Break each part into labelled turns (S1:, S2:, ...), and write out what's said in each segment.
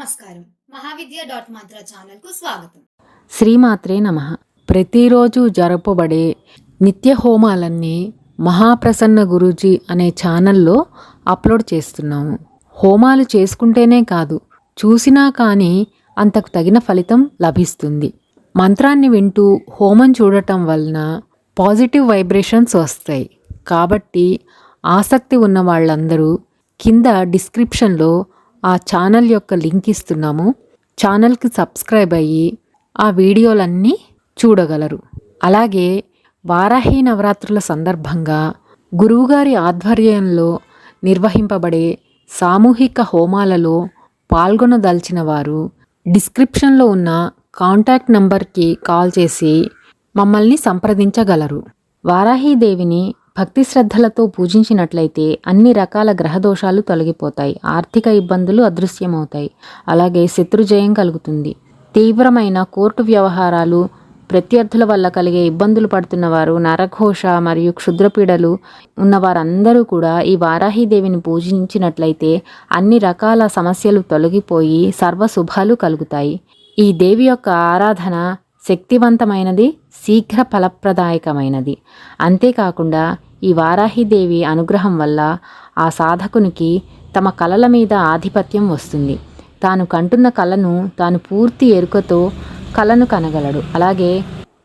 S1: నమస్కారం. మహావిద్య డాట్ మాత్ర ఛానల్కు స్వాగతం.
S2: శ్రీమాత్రే నమ. ప్రతిరోజు జరపబడే నిత్య హోమాలన్నీ మహాప్రసన్న గురూజీ అనే ఛానల్లో అప్లోడ్ చేస్తున్నాము. హోమాలు చేసుకుంటేనే కాదు చూసినా కానీ అంతకు తగిన ఫలితం లభిస్తుంది. మంత్రాన్ని వింటూ హోమం చూడటం వలన పాజిటివ్ వైబ్రేషన్స్ వస్తాయి. కాబట్టి ఆసక్తి ఉన్న వాళ్ళందరూ కింద డిస్క్రిప్షన్లో ఆ ఛానల్ యొక్క లింక్ ఇస్తున్నాము. ఛానల్కి సబ్స్క్రైబ్ అయ్యి ఆ వీడియోలన్నీ చూడగలరు. అలాగే వారాహి నవరాత్రుల సందర్భంగా గురువుగారి ఆధ్వర్యంలో నిర్వహింపబడే సామూహిక హోమాలలో పాల్గొనదలిచిన వారు డిస్క్రిప్షన్లో ఉన్న కాంటాక్ట్ నంబర్కి కాల్ చేసి మమ్మల్ని సంప్రదించగలరు. వారాహీదేవిని భక్తి శ్రద్ధలతో పూజించినట్లయితే అన్ని రకాల గ్రహదోషాలు తొలగిపోతాయి. ఆర్థిక ఇబ్బందులు అదృశ్యమవుతాయి. అలాగే శత్రుజయం కలుగుతుంది. తీవ్రమైన కోర్టు వ్యవహారాలు ప్రత్యర్థుల వల్ల కలిగే ఇబ్బందులు పడుతున్న వారు నరఘోష మరియు క్షుద్రపీడలు ఉన్నవారందరూ కూడా ఈ వారాహీదేవిని పూజించినట్లయితే అన్ని రకాల సమస్యలు తొలగిపోయి సర్వ శుభాలు కలుగుతాయి. ఈ దేవి యొక్క ఆరాధన శక్తివంతమైనది శీఘ్ర ఫలప్రదాయకమైనది అంతేకాకుండా ఈ వారాహిదేవి అనుగ్రహం వల్ల ఆ సాధకునికి తమ కలల మీద ఆధిపత్యం వస్తుంది. తాను కంటున్న కళను తాను పూర్తి ఎరుకతో కళను కనగలడు. అలాగే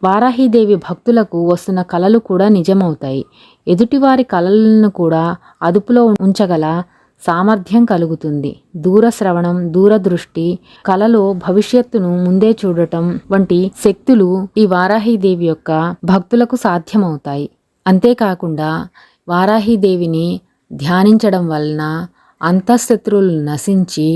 S2: వారాహిదేవి భక్తులకు వస్తున్న కళలు కూడా నిజమవుతాయి. ఎదుటివారి కళలను కూడా అదుపులో ఉంచగల సామర్థ్యం కలుగుతుంది. దూరశ్రవణం దూరదృష్టి కలలో భవిష్యత్తును ముందే చూడటం వంటి శక్తులు ఈ వారాహిదేవి యొక్క భక్తులకు సాధ్యమవుతాయి. అంతేకాకుండా వారాహిదేవిని ధ్యానించడం వలన అంతఃశత్రువులు నశించి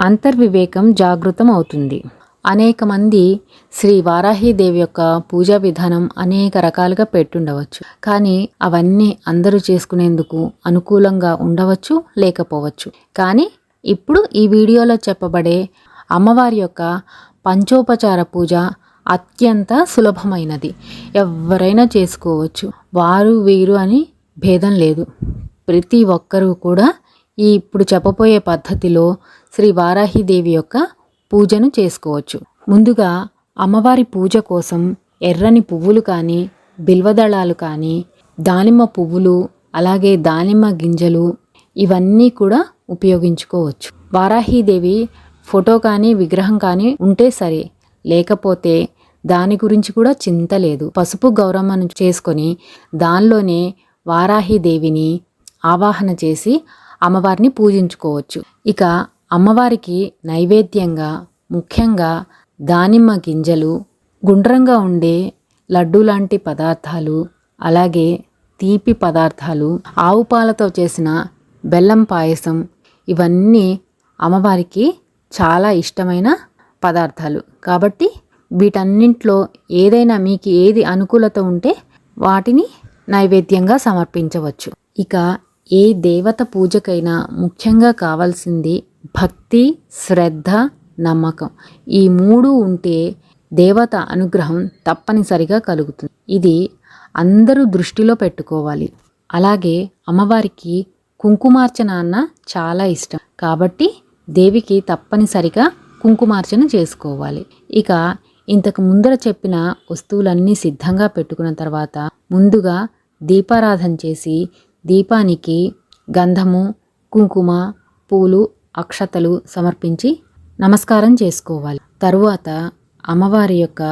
S2: అంతర్వివేకం జాగృతం అవుతుంది అనేక మంది శ్రీ వారాహీదేవి యొక్క పూజా విధానం అనేక రకాలుగా పెట్టుండవచ్చు. కానీ అవన్నీ అందరూ చేసుకునేందుకు అనుకూలంగా ఉండవచ్చు లేకపోవచ్చు. కానీ ఇప్పుడు ఈ వీడియోలో చెప్పబడే అమ్మవారి యొక్క పంచోపచార పూజ అత్యంత సులభమైనది. ఎవరైనా చేసుకోవచ్చు. వారు వీరు అని భేదం లేదు. ప్రతి ఒక్కరూ కూడా ఈ ఇప్పుడు చెప్పబోయే పద్ధతిలో శ్రీ వారాహిదేవి యొక్క పూజను చేసుకోవచ్చు. ముందుగా అమ్మవారి పూజ కోసం ఎర్రని పువ్వులు కానీ బిల్వదళాలు కానీ దానిమ్మ పువ్వులు అలాగే దానిమ్మ గింజలు ఇవన్నీ కూడా ఉపయోగించుకోవచ్చు. వారాహీదేవి ఫోటో కానీ విగ్రహం కానీ ఉంటే సరే లేకపోతే దాని గురించి కూడా చింత లేదు. పసుపు గౌరమ్మను చేసుకొని దానిలోనే వారాహిదేవిని ఆవాహన చేసి అమ్మవారిని పూజించుకోవచ్చు. ఇక అమ్మవారికి నైవేద్యంగా ముఖ్యంగా దానిమ్మ గింజలు గుండ్రంగా ఉండే లడ్డు లాంటి పదార్థాలు అలాగే తీపి పదార్థాలు ఆవు పాలతో చేసిన బెల్లం పాయసం ఇవన్నీ అమ్మవారికి చాలా ఇష్టమైన పదార్థాలు. కాబట్టి వీటన్నింటిలో ఏదైనా మీకు ఏది అనుకూలత ఉంటే వాటిని నైవేద్యంగా సమర్పించవచ్చు. ఇక ఏ దేవత పూజకైనా ముఖ్యంగా కావాల్సింది భక్తి శ్రద్ధ నమ్మకం ఈ మూడు ఉంటే దేవత అనుగ్రహం తప్పనిసరిగా కలుగుతుంది. ఇది అందరూ దృష్టిలో పెట్టుకోవాలి. అలాగే అమ్మవారికి కుంకుమార్చన అన్న చాలా ఇష్టం. కాబట్టి దేవికి తప్పనిసరిగా కుంకుమార్చన చేసుకోవాలి. ఇక ఇంతకు ముందర చెప్పిన వస్తువులన్నీ సిద్ధంగా పెట్టుకున్న తర్వాత ముందుగా దీపారాధన చేసి దీపానికి గంధము కుంకుమ పూలు అక్షతలు సమర్పించి నమస్కారం చేసుకోవాలి. తరువాత అమ్మవారి యొక్క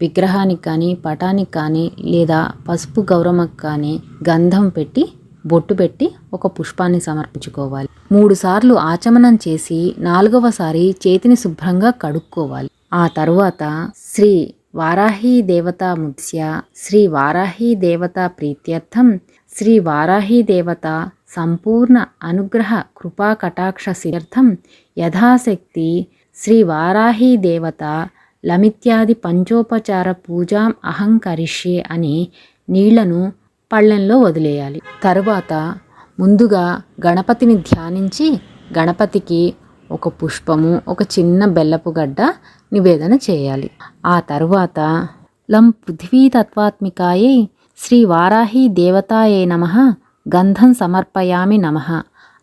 S2: విగ్రహానికి కానీ పటానికి కానీ లేదా పసుపు గౌరమ్మకు కానీ గంధం పెట్టి బొట్టు పెట్టి ఒక పుష్పాన్ని సమర్పించుకోవాలి. మూడు సార్లు ఆచమనం చేసి నాలుగవసారి చేతిని శుభ్రంగా కడుక్కోవాలి. ఆ తరువాత శ్రీ వారాహీ దేవతా ముత్స్య శ్రీ వారాహీ దేవత ప్రీత్యర్థం శ్రీ వారాహీ దేవత సంపూర్ణ అనుగ్రహ కృపా కటాక్ష సిద్ధార్థం యథాశక్తి శ్రీ వారాహీ దేవత లమిత్యాది పంచోపచార పూజాం అహంకరిష్యే అని నీళ్ళను పళ్ళెంలో వదిలేయాలి. తరువాత ముందుగా గణపతిని ధ్యానించి గణపతికి ఒక పుష్పము ఒక చిన్న బెల్లపు గడ్డ నివేదన చేయాలి. ఆ తరువాత లం పృథ్వీతత్వాత్మికాయై శ్రీ వారాహి దేవతాయే నమ గంధం సమర్పయామి నమ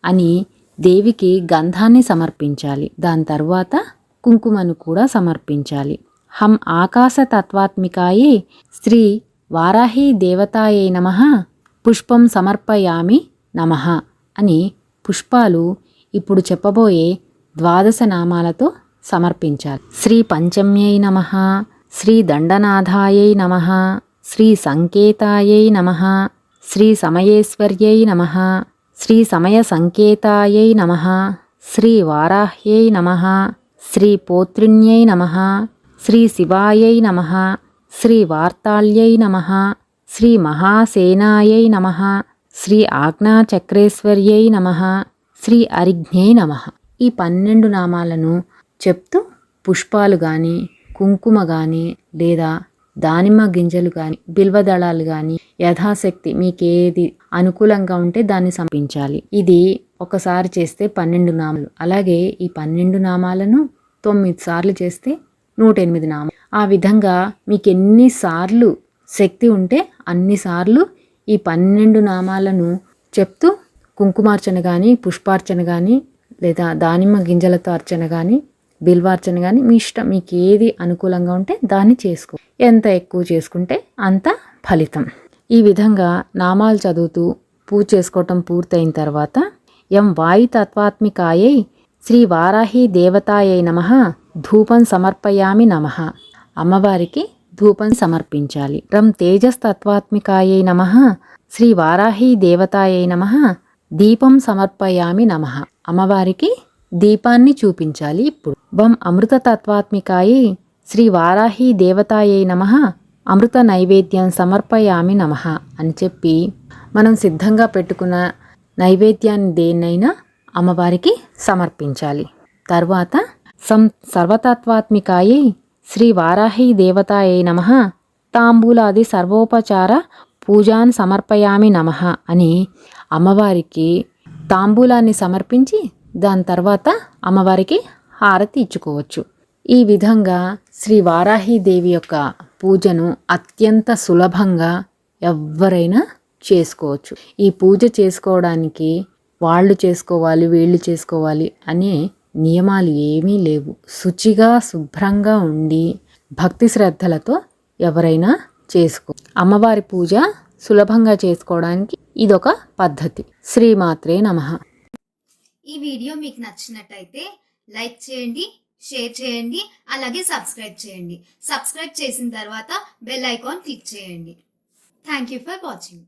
S2: అని దేవికి గంధాన్ని సమర్పించాలి. దాని తర్వాత కుంకుమను కూడా సమర్పించాలి. హం ఆకాశ తత్వాత్మికాయే శ్రీ వారాహి దేవతాయే నమ పుష్పం సమర్పయామి నమ అని పుష్పాలు ఇప్పుడు చెప్పబోయే ద్వాదశ నామాలతో సమర్పించాలి. శ్రీ పంచమ్యై నమ శ్రీ దండనాథాయై నమ శ్రీ సంకేతాయై నమ శ్రీ సమయేశ్వర్యై నమ శ్రీ సమయ సంకేతాయై నమ శ్రీ వారాహ్యై నమ శ్రీ పోత్రిణ్యై నమ శ్రీ శివాయై నమ శ్రీ వార్తాళ్యై నమ శ్రీ మహాసేనాయై నమ శ్రీ ఆజ్ఞాచక్రేశ్వర్యై నమ శ్రీ అరిజ్ఞై నమ. ఈ పన్నెండు నామాలను చెప్తూ పుష్పాలు కానీ కుంకుమ కానీ లేదా దానిమ్మ గింజలు కానీ బిల్వదళాలు కానీ యథాశక్తి మీకేది అనుకూలంగా ఉంటే దాన్ని సమర్పించాలి. ఇది ఒకసారి చేస్తే పన్నెండు నామాలు. అలాగే ఈ పన్నెండు నామాలను తొమ్మిది సార్లు చేస్తే నూట ఎనిమిది నామాలు. ఆ విధంగా మీకు ఎన్నిసార్లు శక్తి ఉంటే అన్నిసార్లు ఈ పన్నెండు నామాలను చెప్తూ కుంకుమార్చన కానీ పుష్పార్చన కానీ లేదా దానిమ్మ గింజలతో అర్చన కానీ బిల్వార్చన కానీ మీ ఇష్టం మీకు ఏది అనుకూలంగా ఉంటే దాన్ని చేసుకో. ఎంత ఎక్కువ చేసుకుంటే అంత ఫలితం. ఈ విధంగా నామాలు చదువుతూ పూజ చేసుకోవటం పూర్తయిన తర్వాత ఎం వాయు తత్వాత్మికాయై శ్రీ వారాహి దేవతాయై నమ ధూపం సమర్పయామి నమ. అమ్మవారికి ధూపం సమర్పించాలి. రం తేజస్ తత్వాత్మికాయై నమ శ్రీ వారాహి దేవతాయై నమ దీపం సమర్పయామి నమ. అమ్మవారికి దీపాన్ని చూపించాలి ఇప్పుడు. వం అమృతతత్వాత్మికాయి శ్రీ వారాహి దేవతాయై నమ అమృత నైవేద్యం సమర్పయామి నమ అని చెప్పి మనం సిద్ధంగా పెట్టుకున్న నైవేద్యాన్ని దేన్నైనా అమ్మవారికి సమర్పించాలి. తర్వాత సం సర్వతత్వాత్మికాయై శ్రీ వారాహి దేవతాయై నమ తాంబూలాది సర్వోపచార పూజాన్ సమర్పయామి నమ అని అమ్మవారికి తాంబూలాన్ని సమర్పించి దాని తర్వాత అమ్మవారికి హారతి ఇచ్చుకోవచ్చు. ఈ విధంగా శ్రీ వారాహీదేవి యొక్క పూజను అత్యంత సులభంగా ఎవరైనా చేసుకోవచ్చు. ఈ పూజ చేసుకోవడానికి వాళ్ళు చేసుకోవాలి వీళ్ళు చేసుకోవాలి అనే నియమాలు ఏమీ లేవు. శుచిగా శుభ్రంగా ఉండి భక్తి శ్రద్ధలతో ఎవరైనా చేసుకో అమ్మవారి పూజ సులభంగా చేసుకోవడానికి ఇదొక పద్ధతి. శ్రీమాత్రే నమః.
S1: ఈ వీడియో మీకు నచ్చినట్టయితే లైక్ చేయండి షేర్ చేయండి అలాగే సబ్స్క్రైబ్ చేయండి. సబ్స్క్రైబ్ చేసిన తర్వాత బెల్ ఐకాన్ క్లిక్ చేయండి. Thank you for watching